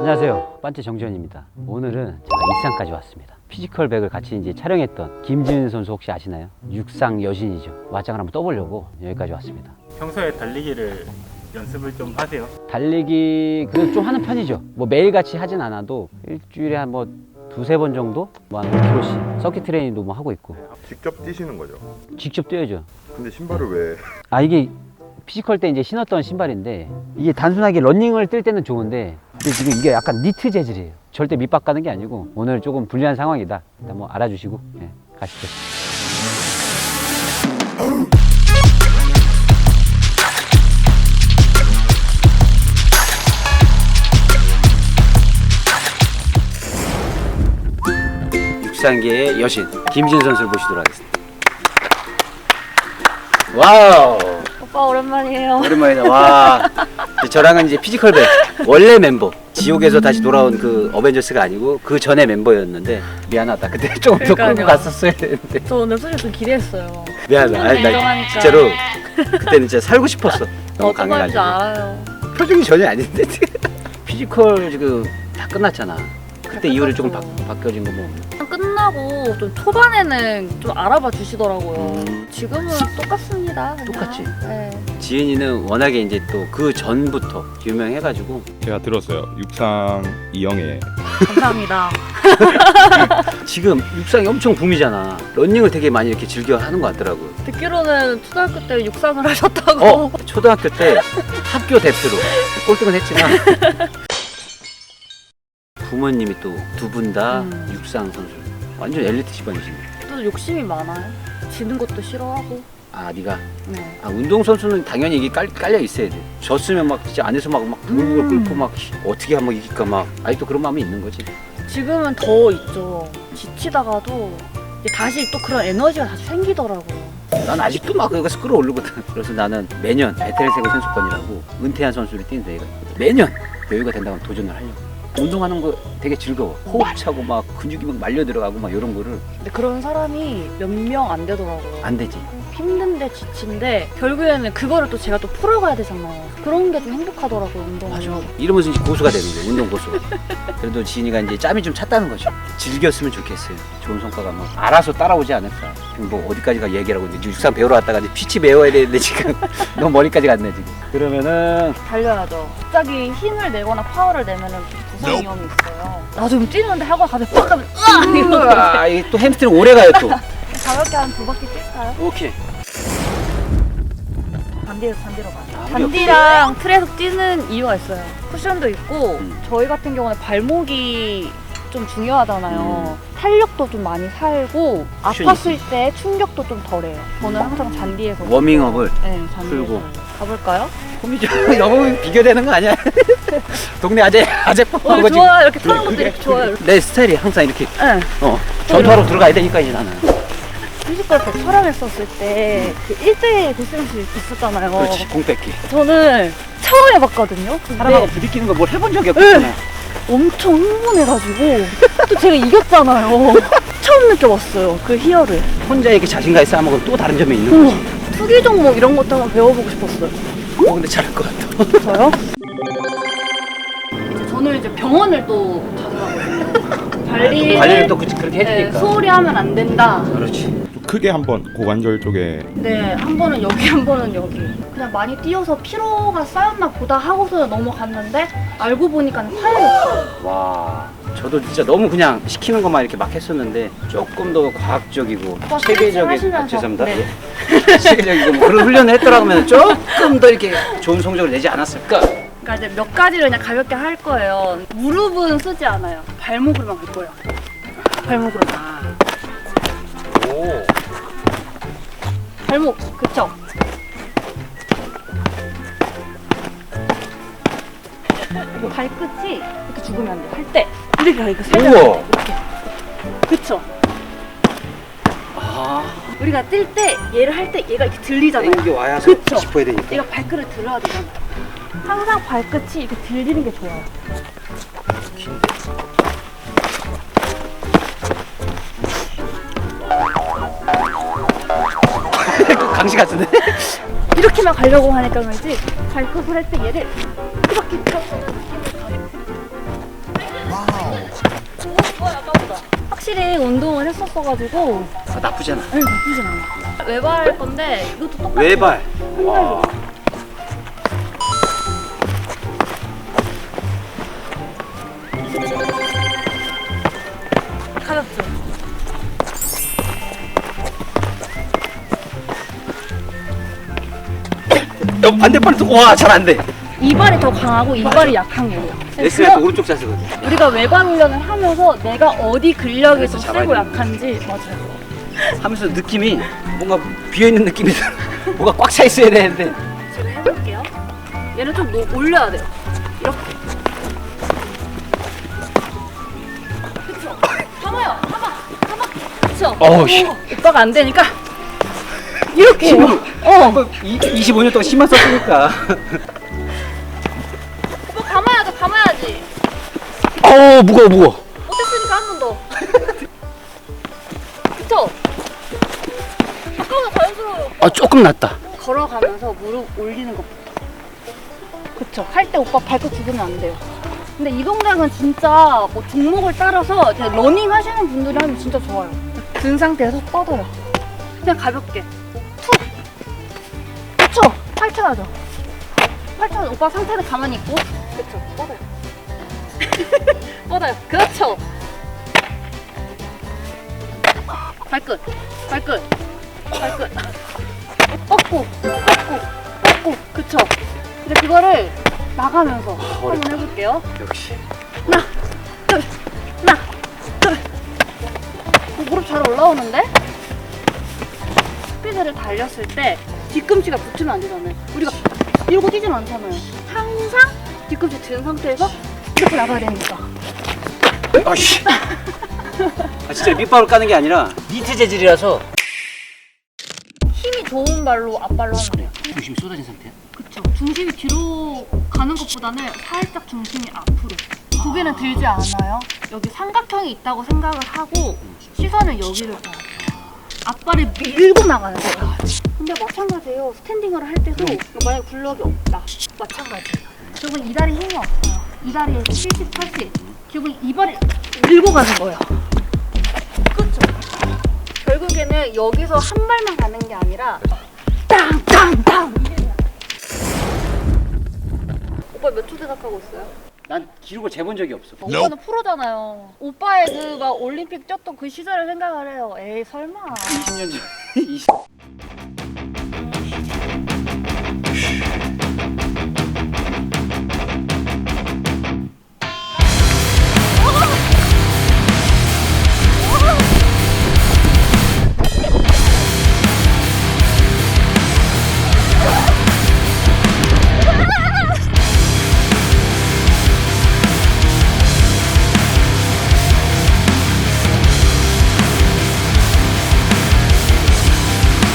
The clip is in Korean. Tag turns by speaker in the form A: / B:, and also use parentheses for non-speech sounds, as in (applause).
A: 안녕하세요. 반지 정지현입니다. 오늘은 제가 일산까지 왔습니다. 피지컬 백을 같이 이제 촬영했던 김지은 선수 혹시 아시나요? 육상 여신이죠. 맞짱을 한번 떠보려고 여기까지 왔습니다.
B: 평소에 달리기를 연습을 좀 하세요?
A: 달리기 그래도 좀 하는 편이죠. 뭐 매일같이 하진 않아도 일주일에 한 뭐 두세 번 정도 뭐한 5km씩 서킷 트레이닝도 뭐 하고 있고
C: 직접 뛰시는 거죠?
A: 직접 뛰어야죠.
C: 근데 신발을 왜
A: 아 이게 피지컬 때 이제 신었던 신발인데 이게 단순하게 러닝을 뛸 때는 좋은데 근데 지금 이게 약간 니트 재질이에요. 절대 밑밥 가는 게 아니고 오늘 조금 불리한 상황이다. 일단 뭐 알아주시고 예, 가시죠. 육상계의 여신 김진 선수를 모시도록 하겠습니다. 와우.
D: 오빠 오랜만이에요.
A: 오랜만이다. 와. (laughs) 저랑은 이제 피지컬 백 원래 멤버. 지옥에서 다시 돌아온 그 어벤져스가 아니고 그 전에 멤버였는데 미안하다. 그때 조금 (laughs) 더 끌고
D: 그러니까요.
A: 갔었어야 되는데
D: 저 오늘 솔직히 좀 기대했어요.
A: 미안하다. 아니, 나
D: 인정하니까.
A: 진짜로 그때는 진짜 살고 싶었어. 너무
D: 어떤
A: 강해가지고
D: 알아요.
A: 표정이 전혀 아닌데 (laughs) 피지컬 지금 다 끝났잖아. 그때 이후로 조금 바. 바뀌어진 거 뭐.
D: 끝나고 좀 초반에는 좀 알아봐 주시더라고요.
A: 음.
D: 지금은 똑같습니다. 그냥.
A: 똑같지?
D: 네.
A: 지은이는 워낙에 이제 또 그 전부터 유명해가지고
E: 제가 들었어요. 육상 이영애
D: 감사합니다. (laughs)
A: 지금 육상이 엄청 붐이잖아. 런닝을 되게 많이 이렇게 즐겨 하는 것 같더라고요.
D: 듣기로는 초등학교 때 육상을 하셨다고.
A: 어, 초등학교 때 (laughs) 학교 대표로 꼴등은 했지만 (laughs) 부모님이 또 두 분 다
D: 음.
A: 육상 선수. 완전 엘리트 집안이시네.
D: 또 욕심이 많아요. 지는 것도 싫어하고.
A: 아, 네가
D: 네.
A: 아, 운동 선수는 당연히 이게 깔, 깔려 있어야 돼. 졌으면 막 진짜 안에서 막막 불불
D: 음.
A: 끓고 막 어떻게 하면 이길까 막 아직도 그런 마음이 있는 거지.
D: 지금은 더 있죠. 지치다가도 이제 다시 또 그런 에너지가 다시 생기더라고요.
A: 난 아직도 막 그거서 끌어오르거든. 그래서 나는 매년 베테랑 세계 선수권이라고 은퇴한 선수를 뛰는 대회가 있거든. 매년 여유가 된다면 도전을 하려고. 운동하는 거 되게 즐거워. 호흡 차고 막 근육이 막 말려 들어가고 막 이런 거를
D: 근데 그런 사람이 몇 명 안 되더라고요.
A: 안 되지.
D: 힘든데 지친데 결국에는 그거를 또 제가 또 풀어가야 되잖아요. 그런 게 좀 행복하더라고요.
A: 맞아. 이러면서 이제 고수가 되는 거야. 운동 고수. 그래도 지인이가 이제 짬이 좀 찼다는 거죠. 즐겼으면 좋겠어요. 좋은 성과가 뭐 알아서 따라오지 않을까. 뭐 어디까지가 얘기라고 이제 육상 배우러 왔다가 이제 피치 배워야 되는데 지금 (laughs) 너무 머리까지 갔네 지금. 그러면은
D: 달려야죠. 갑자기 힘을 내거나 파워를 내면은 부상 위험이 있어요. 나좀 뛰는데 하고 가서 빡 하면 (laughs) 으아 이러고
A: 아, 이게 또 햄스트링 오래 가요 또.
D: 가볍게 한 두 바퀴 뛸까요?
A: 오케이.
D: 반대로 반대로 가요.
A: 아,
D: 반디랑 트레에서 뛰는 이유가 있어요. 쿠션도 있고
A: 음.
D: 저희 같은 경우는 발목이 좀 중요하잖아요.
A: 음.
D: 탄력도 좀 많이 살고 아팠을 때 충격도 좀 덜해요. 저는 항상 잔디에서
A: 워밍업을
D: 네, 잔디에서
A: 풀고.
D: 가볼까요?
A: 홈이죠. (laughs) 너무 비교되는 거 아니야? (laughs) 동네 아재 아재
D: 어,
A: 뽀뽀하고 지금.
D: 좋아요. 이렇게 타는 것도 이렇게 좋아요.
A: 내 스타일이 항상 이렇게
D: 네.
A: 어 전투하러 들어가야 되니까 이제 나는.
D: 피지컬 백 촬영했었을 때그 1대1 고스란스 있었잖아요.
A: 그렇지 공 뺏기.
D: 저는 처음 해봤거든요.
A: 사람하고
D: 근데
A: 부딪히는 걸뭘 해본 적이 없잖아.
D: 엄청 흥분해가지고 또 제가 이겼잖아요. (laughs) 처음 느껴봤어요. 그 희열을.
A: 혼자에게 자신감이 쌓아먹은 또 다른 점이 있는 거지.
D: 어, 투기 종목 이런 것도 한번 배워보고 싶었어요.
A: 어 근데 잘할 것 같아.
D: 저요? 저는 이제 병원을 또 자주 가거든요. 관리를,
A: 관리를 또 그- 그렇게
D: 네,
A: 해주니까.
D: 소홀히 하면 안 된다.
A: 그렇지.
E: 좀 크게 한번 고관절 쪽에
D: 네, 한 번은 여기, 한 번은 여기. 그냥 많이 뛰어서 피로가 쌓였나 보다 하고서 넘어갔는데 알고 보니까 파열했어요.
A: 와. 저도 진짜 너무 그냥 시키는 것만 이렇게 막 했었는데 조금 더 과학적이고 체계적인
D: 스트레칭
A: 아. 죄송합니다.
D: 네. (laughs)
A: 체계적이고 뭐 그런 훈련을 했더라고 하면 조금 더 이렇게 좋은 성적을 내지 않았을까?
D: 그러니까 이제 몇 가지를 그냥 가볍게 할 거예요. 무릎은 쓰지 않아요. 발목으로만 갈 거예요. 발목으로만.
A: 오.
D: 발목, 그쵸? 발끝이 이렇게 죽으면 안 돼요. 할 때. 이렇게 이렇게 살짝
A: 우와.
D: 이렇게. 그쵸?
A: 아.
D: 우리가 뛸 때 얘를 할 때 얘가 이렇게 들리잖아요.
A: 땡겨 와야서
D: 그쵸?
A: 짚어야 되니까.
D: 얘가 발끝을 들어야 되잖아요. 항상 발끝이 이렇게 들리는 게 좋아요. (laughs)
A: 강시 같은데?
D: 이렇게만 가려고 하니까 그런지 발끝을 할 때 얘를 이렇게 확실히 운동을 했었어가지고
A: 아, 나쁘잖아.
D: 응, 나쁘진 않아. 외발 건데 이것도 똑같아.
A: 외발. 와. 어, 반대발도 와, 잘 안 돼.
D: 이발이 더 강하고 이발이 약한 거예요.
A: 때 오른쪽 자세거든.
D: 우리가 외발 훈련을 하면서 내가 어디 근력이
A: 그래서 잡아야
D: 세고
A: 되는
D: 약한지 맞아요.
A: 하면서 느낌이 뭔가 비어 있는 느낌이 들어. (laughs) 뭐가 꽉 차 있어야 되는데.
D: 제가 해볼게요. 얘는 좀 노- 올려야 돼요. 이렇게. 그쵸? 참아요. 참아. 참아. 그쵸?
A: 어우, 씨.
D: 오, 오빠가 안 되니까 이렇게 해요. 어.
A: 25년 동안 힘만 썼으니까.
D: 오빠 감아야죠. 감아야지.
A: 어우, 무거워, 무거워.
D: 어땠으니까 한 번 더. 그쵸? 아까보다 자연스러워요.
A: 아, 조금 낫다.
D: 걸어가면서 무릎 올리는 것부터. 그쵸. 할 때 오빠 발끝 죽으면 안 돼요. 근데 이 동작은 진짜 뭐 종목을 따라서 이제 러닝 하시는 분들이 하면 진짜 좋아요. 든 상태에서 뻗어요. 그냥 가볍게. 툭! 그쵸? 펼쳐야죠. 펼쳐야죠. 오빠 상태는 가만히 있고. 그쵸. 뻗어요. (laughs) 뻗어요. 그렇죠. 발끝. 발끝. 발끝. 뻗고, 뻗고, 뻗고. 그쵸? 근데 그거를 나가면서 한번 해볼게요.
A: 역시.
D: 하나, 둘, 하나, 둘. 어, 무릎 잘 올라오는데? 스피드를 달렸을 때 뒤꿈치가 붙으면 안 되잖아요. 우리가 이러고 뛰진 않잖아요. 항상 뒤꿈치 든 상태에서 이렇게 나가야 되니까.
A: 아씨. (laughs) 아, 진짜 밑발로 까는 게 아니라 니트 재질이라서
D: 힘이 좋은 발로 앞발로 하면 돼요.
A: 중심이 쏟아진 상태야.
D: 그쵸. 중심이 뒤로 가는 것보다는 살짝 중심이 앞으로. 고개는 들지 않아요. 여기 삼각형이 있다고 생각을 하고 시선을 여기를 봐요. 앞발을 밀고 나가는 거예요. 근데 마찬가지예요. 스탠딩을 할 때도 만약에 굴럭이 없다. 마찬가지예요. 결국은 이 다리 힘이 없어요. 이 다리에 70, 80. 결국은 이 발을 밀고 가는 거예요. 그쵸. 결국에는 여기서 한 발만 가는 게 아니라 땅 땅 땅 오빠 몇초 생각하고 있어요?
A: 난 기록을 재본 적이 없어.
D: 오빠는 프로잖아요. 오빠의 그 막 올림픽 뛰었던 그 시절을 생각을 해요. 에이 설마.
A: 20년 전. (laughs) 20...